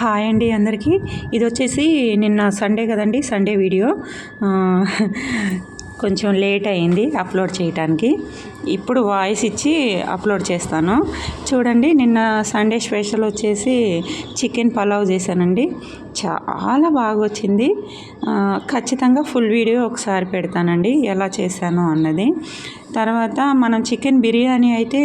Hi అండి అందరికీ. ఇది వచ్చేసి నిన్న సండే కదండి సండే వీడియో. కొంచెం లేట్ అయింది అప్లోడ్ చేయడానికి ఇప్పుడు వాయిస్ ఇచ్చి అప్లోడ్ చేస్తాను. చూడండి నిన్న సండే స్పెషల్ వచ్చేసి చికెన్ పలావ్ చేశానండి. చాలా బాగా వచ్చింది ఖచ్చితంగా ఫుల్ వీడియో ఒకసారి పెడతానండి ఎలా చేశాను అన్నది. తర్వాత మనం చికెన్ బిర్యానీ అయితే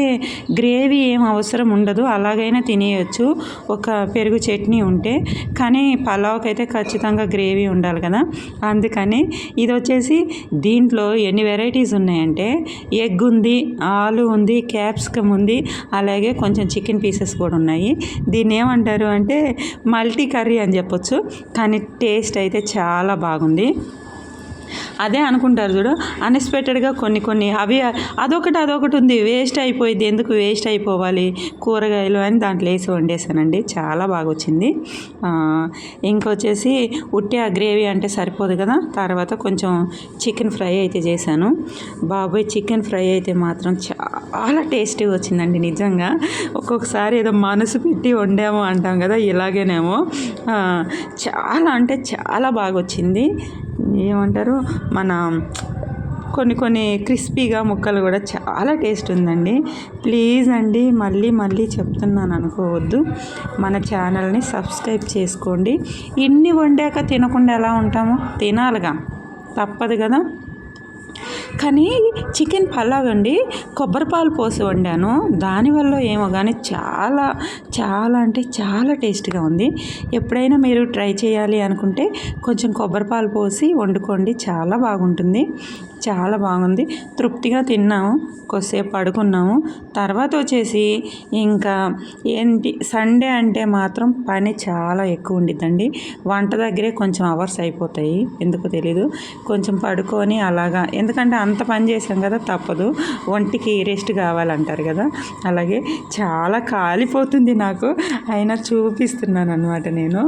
గ్రేవీ ఏం అవసరం ఉండదు అలాగైనా తినేయచ్చు. ఒక పెరుగు చట్నీ ఉంటే. కానీ పలావ్కి అయితే ఖచ్చితంగా గ్రేవీ ఉండాలి కదా. అందుకని ఇది వచ్చేసి దీంట్లో ఎన్ని వెరైటీస్ ఉన్నాయంటే ఎగ్ ఉంది ఆలు ఉంది క్యాప్సికమ్ ఉంది అలాగే కొంచెం చికెన్ పీసెస్ కూడా ఉన్నాయి. దీన్ని ఏమంటారు అంటే మల్టీ కర్రీ అని చెప్పొచ్చు కానీ టేస్ట్ అయితే చాలా బాగుంది. అదే అనుకుంటారు చూడు అన్ఎక్స్పెక్టెడ్గా కొన్ని కొన్ని అవి అదొకటి అదొకటి ఉంది. వేస్ట్ అయిపోయింది. ఎందుకు వేస్ట్ అయిపోవాలి? కూరగాయలు అని దాంట్లో వేసి వండేసానండి చాలా బాగా వచ్చింది. ఇంకొచ్చేసి ఉట్టి ఆ గ్రేవీ అంటే సరిపోదు కదా? తర్వాత కొంచెం చికెన్ ఫ్రై అయితే చేశాను. బాబోయ్ చికెన్ ఫ్రై అయితే మాత్రం చాలా టేస్టీగా వచ్చిందండి నిజంగా. ఒక్కొక్కసారి ఏదో మనసు పెట్టి వండాము అంటాం కదా ఇలాగేనేమో. చాలా అంటే చాలా బాగా వచ్చింది. ఏమంటారు? మన కొన్ని కొన్ని క్రిస్పీగా ముక్కలు కూడా చాలా టేస్ట్ ఉందండి. ప్లీజ్ అండి మళ్ళీ మళ్ళీ చెప్తున్నాను అనుకోవద్దు. మన ఛానల్ని సబ్స్క్రైబ్ చేసుకోండి. ఇన్ని వండాక తినకుండా ఎలా ఉంటాము? తినాలిగా. తప్పదు కదా? కానీ చికెన్ పలావ్ అండి. కొబ్బరి పాలు పోసి వండాను. దానివల్ల ఏమో కానీ చాలా చాలా అంటే చాలా టేస్ట్గా ఉంది. ఎప్పుడైనా మీరు ట్రై చేయాలి అనుకుంటే కొంచెం కొబ్బరి పాలు పోసి వండుకోండి. చాలా బాగుంటుంది. చాలా బాగుంది. తృప్తిగా తిన్నాము. కొద్దిసేపు పడుకున్నాము. తర్వాత వచ్చేసి ఇంకా ఏంటి సండే అంటే మాత్రం పని చాలా ఎక్కువ ఉండిద్దండి. వంట దగ్గరే కొంచెం అవర్స్ అయిపోతాయి. ఎందుకో తెలీదు. కొంచెం పడుకొని అలాగా. ఎందుకంటే అంత పని చేసాం కదా తప్పదు. ఒంటికి రెస్ట్ కావాలంటారు కదా. అలాగే చాలా కాలిపోతుంది నాకు. అయినా చూపిస్తున్నాను అనమాట నేను.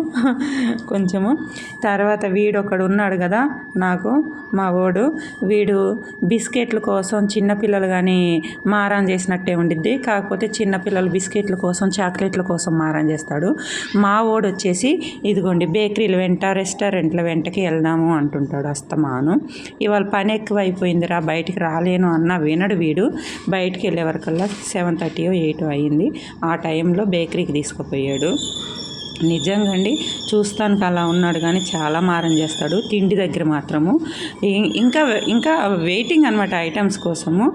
కొంచెము. తర్వాత వీడు ఒకడు ఉన్నాడు కదా నాకు మా ఓడు. వీడు బిస్కెట్ల కోసం చిన్నపిల్లలు కానీ మారం చేసినట్టే ఉండిద్ది. కాకపోతే చిన్నపిల్లలు బిస్కెట్ల కోసం చాక్లెట్ల కోసం మారం చేస్తాడు. మా ఓడు వచ్చేసి ఇదిగోండి బేకరీల వెంట రెస్టారెంట్ల వెంటకి వెళ్దాము అంటుంటాడు అస్తమాను. ఇవాళ పని ఎక్కువ అయిపోయిందిరా బయటికి రాలేను అన్న వినడు వీడు. బయటికి వెళ్ళే వరకల్లా సెవెన్ థర్టీ ఎయిట్ అయ్యింది ఆ టైంలో బేకరీకి తీసుకుపోయాడు. నిజంగా అండి చూస్తానికి అలా ఉన్నాడు కానీ చాలా మారం చేస్తాడు. తిండి దగ్గర మాత్రము. ఇంకా ఇంకా వెయిటింగ్ అనమాట ఐటమ్స్ కోసము.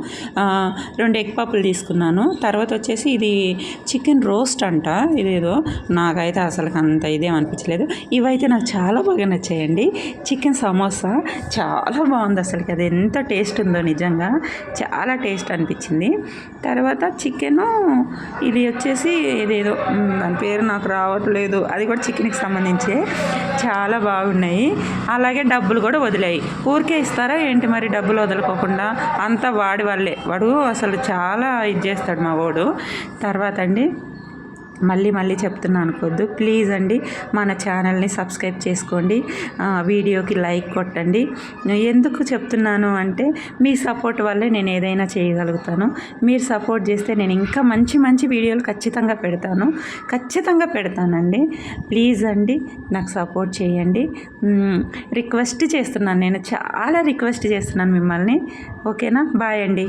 రెండు ఎగ్ పప్పులు తీసుకున్నాను. తర్వాత వచ్చేసి ఇది చికెన్ రోస్ట్ అంట. ఇదేదో నాకైతే అసలు అంత ఇదేం అనిపించలేదు. ఇవైతే నాకు చాలా బాగా నచ్చాయండి. చికెన్ సమోసా చాలా బాగుంది అసలుకి. అది ఎంత టేస్ట్ ఉందో నిజంగా చాలా టేస్ట్ అనిపించింది. తర్వాత చికెను ఇది వచ్చేసి ఇదేదో దాని పేరు నాకు రావట్లేదు. అది కూడా చికెన్కి సంబంధించి. చాలా బాగున్నాయి. అలాగే డబ్బులు కూడా వదిలాయి. ఊరికే ఇస్తారా ఏంటి మరి డబ్బులు వదలకోకుండా? అంతా వాడి వాళ్ళే వాడు అసలు చాలా ఇది చేస్తాడు మా వాడు. తర్వాత అండి. మళ్ళీ మళ్ళీ చెప్తున్నాను అనుకోవద్దు. ప్లీజ్ అండి మన ఛానల్ని సబ్స్క్రైబ్ చేసుకోండి. వీడియోకి లైక్ కొట్టండి. ఎందుకు చెప్తున్నాను అంటే మీ సపోర్ట్ వల్లే నేను ఏదైనా చేయగలుగుతాను. మీరు సపోర్ట్ చేస్తే నేను ఇంకా మంచి మంచి వీడియోలు ఖచ్చితంగా పెడతాను. ఖచ్చితంగా పెడతానండి. ప్లీజ్ అండి నాకు సపోర్ట్ చేయండి. రిక్వెస్ట్ చేస్తున్నాను. నేను చాలా రిక్వెస్ట్ చేస్తున్నాను మిమ్మల్ని. ఓకేనా? బాయ్ అండి.